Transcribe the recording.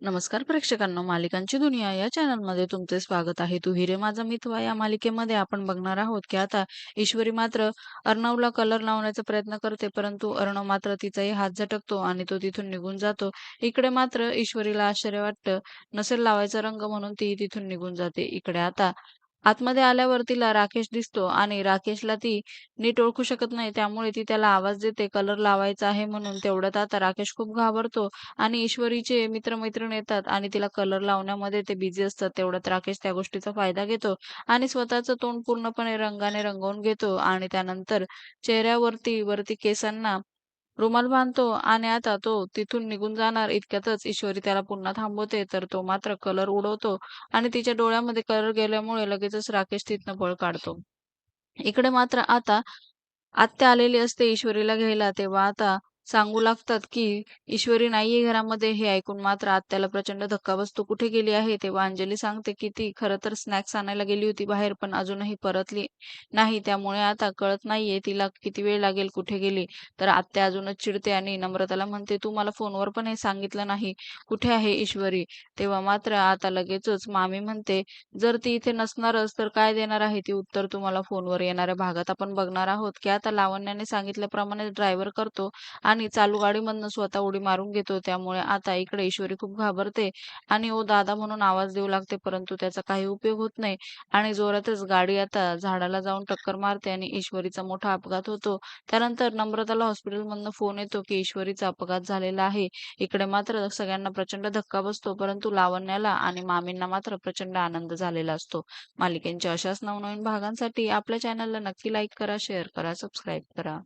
नमस्कार प्रेक्षकांनो, मालिकांची दुनिया या चॅनलमध्ये तुमचे स्वागत आहे. तू हिरे माझा मितवा या मालिकेमध्ये आपण बघणार आहोत की आता ईश्वरी मात्र अर्णवला कलर लावण्याचा प्रयत्न करते, परंतु अर्णव मात्र तिचाही हात झटकतो आणि तो तिथून निघून जातो. इकडे मात्र ईश्वरीला आश्चर्य वाटतं, नसेल लावायचा रंग म्हणून ती तिथून निघून जाते. इकडे आता आतमध्ये आल्यावर तिला राकेश दिसतो आणि राकेशला ती नीट ओळखू शकत नाही. त्यामुळे ती त्याला आवाज देते कलर लावायचा आहे म्हणून. तेवढ्यात आता राकेश खूप घाबरतो आणि ईश्वरीचे मित्र-मैत्रीण येतात आणि तिला कलर लावण्यामध्ये ते बिझी असतात. तेवढ्यात राकेश त्या गोष्टीचा फायदा घेतो आणि स्वतःचं तोंड पूर्णपणे रंगाने रंगवून घेतो आणि त्यानंतर चेहऱ्यावरती वरती केसांना रुमाल बांधतो आणि आता तो तिथून निघून जाणार इतक्यातच ईश्वरी त्याला पुन्हा थांबवते. तर तो मात्र कलर उडवतो आणि तिच्या डोळ्यामध्ये कलर गेल्यामुळे लगेचच राकेश तिथनं पळ काढतो. इकडे मात्र आता आत्या आलेली असते ईश्वरीला घ्यायला. तेव्हा आता सांगू लागतात की ईश्वरी नाहीये घरामध्ये. हे ऐकून मात्र आत्याला प्रचंड धक्का बसतो. कुठे गेली आहे? तेव्हा अंजली सांगते की ती खरं तर स्नॅक्स आणायला गेली होती बाहेर, पण अजूनही परतली नाही. त्यामुळे आता कळत नाहीये तिला किती वेळ लागेल, कुठे गेली. तर आत्या अजूनच चिडते आणि नम्रताला म्हणते, "तू मला फोनवर पण हे सांगितलं नाही. कुठे आहे ईश्वरी?" तेव्हा मात्र आता लगेचच मामी म्हणते, "जर ती इथे नसणारच तर काय देणार आहे ती उत्तर तुम्हाला फोनवर?" येणाऱ्या भागात आपण बघणार आहोत की आता लावण्याने सांगितल्याप्रमाणे ड्रायव्हर करतो आणि चालू गाडीमधनं स्वतः उडी मारून घेतो. त्यामुळे आता इकडे ईश्वरी खूप घाबरते आणि "ओ दादा" म्हणून आवाज देऊ लागते, परंतु त्याचा काही उपयोग होत नाही आणि जोरातच गाडी आता झाडाला जाऊन टक्कर मारते आणि ईश्वरीचा मोठा अपघात होतो. त्यानंतर नम्रताला हॉस्पिटलमधनं फोन येतो की ईश्वरीचा अपघात झालेला आहे. इकडे मात्र सगळ्यांना प्रचंड धक्का बसतो, परंतु लावण्याला आणि मामींना मात्र प्रचंड आनंद झालेला असतो. मालिकेच्या अशाच नवनवीन भागांसाठी आपल्या चॅनलला नक्की लाईक करा, शेअर करा, सबस्क्राईब करा.